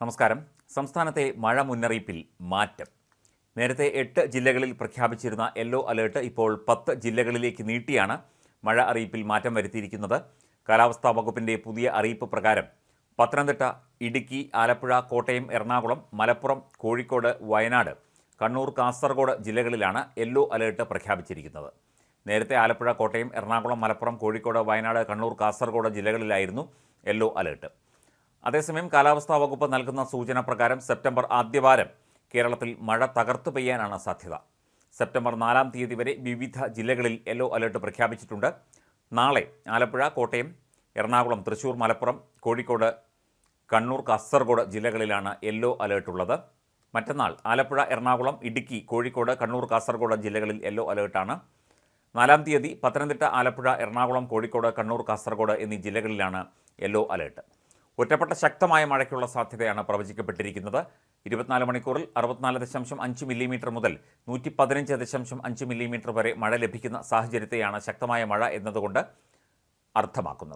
നമസ്കാരം. സംസ്ഥാനത്തെ മഴ മുന്നറിയിപ്പിൽ മാറ്റം. നേരത്തെ എട്ട് ജില്ലകളിൽ പ്രഖ്യാപിച്ചിരുന്ന യെല്ലോ അലേർട്ട് ഇപ്പോൾ പത്ത് ജില്ലകളിലേക്ക് നീട്ടിയാണ് മഴ അറിയിപ്പിൽ മാറ്റം വരുത്തിയിരിക്കുന്നത്. കാലാവസ്ഥാ വകുപ്പിന്റെ പുതിയ അറിയിപ്പ് പ്രകാരം പത്തനംതിട്ട ഇടുക്കി ആലപ്പുഴ കോട്ടയം എറണാകുളം മലപ്പുറം കോഴിക്കോട് വയനാട് കണ്ണൂർ കാസർഗോഡ് ജില്ലകളിലാണ് യെല്ലോ അലേർട്ട് പ്രഖ്യാപിച്ചിരിക്കുന്നത്. നേരത്തെ ആലപ്പുഴ കോട്ടയം എറണാകുളം മലപ്പുറം കോഴിക്കോട് വയനാട് കണ്ണൂർ കാസർഗോഡ് ജില്ലകളിലായിരുന്നു യെല്ലോ അലേർട്ട്. അതേസമയം കാലാവസ്ഥാ വകുപ്പ് നൽകുന്ന സൂചന പ്രകാരം സെപ്റ്റംബർ ആദ്യവാരം കേരളത്തിൽ മഴ തകർത്തു പെയ്യാനാണ് സാധ്യത. സെപ്റ്റംബർ നാലാം തീയതി വരെ വിവിധ ജില്ലകളിൽ യെല്ലോ അലേർട്ട് പ്രഖ്യാപിച്ചിട്ടുണ്ട്. നാളെ ആലപ്പുഴ കോട്ടയം എറണാകുളം തൃശൂർ മലപ്പുറം കോഴിക്കോട് കണ്ണൂർ കാസർഗോഡ് ജില്ലകളിലാണ് യെല്ലോ അലേർട്ട് ഉള്ളത്. മറ്റന്നാൾ ആലപ്പുഴ എറണാകുളം ഇടുക്കി കോഴിക്കോട് കണ്ണൂർ കാസർഗോഡ് ജില്ലകളിൽ യെല്ലോ അലേർട്ടാണ്. നാലാം തീയതി പത്തനംതിട്ട ആലപ്പുഴ എറണാകുളം കോഴിക്കോട് കണ്ണൂർ കാസർഗോഡ് എന്നീ ജില്ലകളിലാണ് യെല്ലോ അലേർട്ട്. ഒറ്റപ്പെട്ട ശക്തമായ മഴയ്ക്കുള്ള സാധ്യതയാണ് പ്രവചിക്കപ്പെട്ടിരിക്കുന്നത്. ഇരുപത്തിനാല് മണിക്കൂറിൽ അറുപത്തിനാല് ദശാംശം അഞ്ച് മില്ലിമീറ്റർ മുതൽ നൂറ്റി പതിനഞ്ച് ദശാംശം അഞ്ച് മില്ലിമീറ്റർ വരെ മഴ ലഭിക്കുന്ന സാഹചര്യത്തെയാണ് ശക്തമായ മഴ എന്നതുകൊണ്ട് അർത്ഥമാക്കുന്നത്.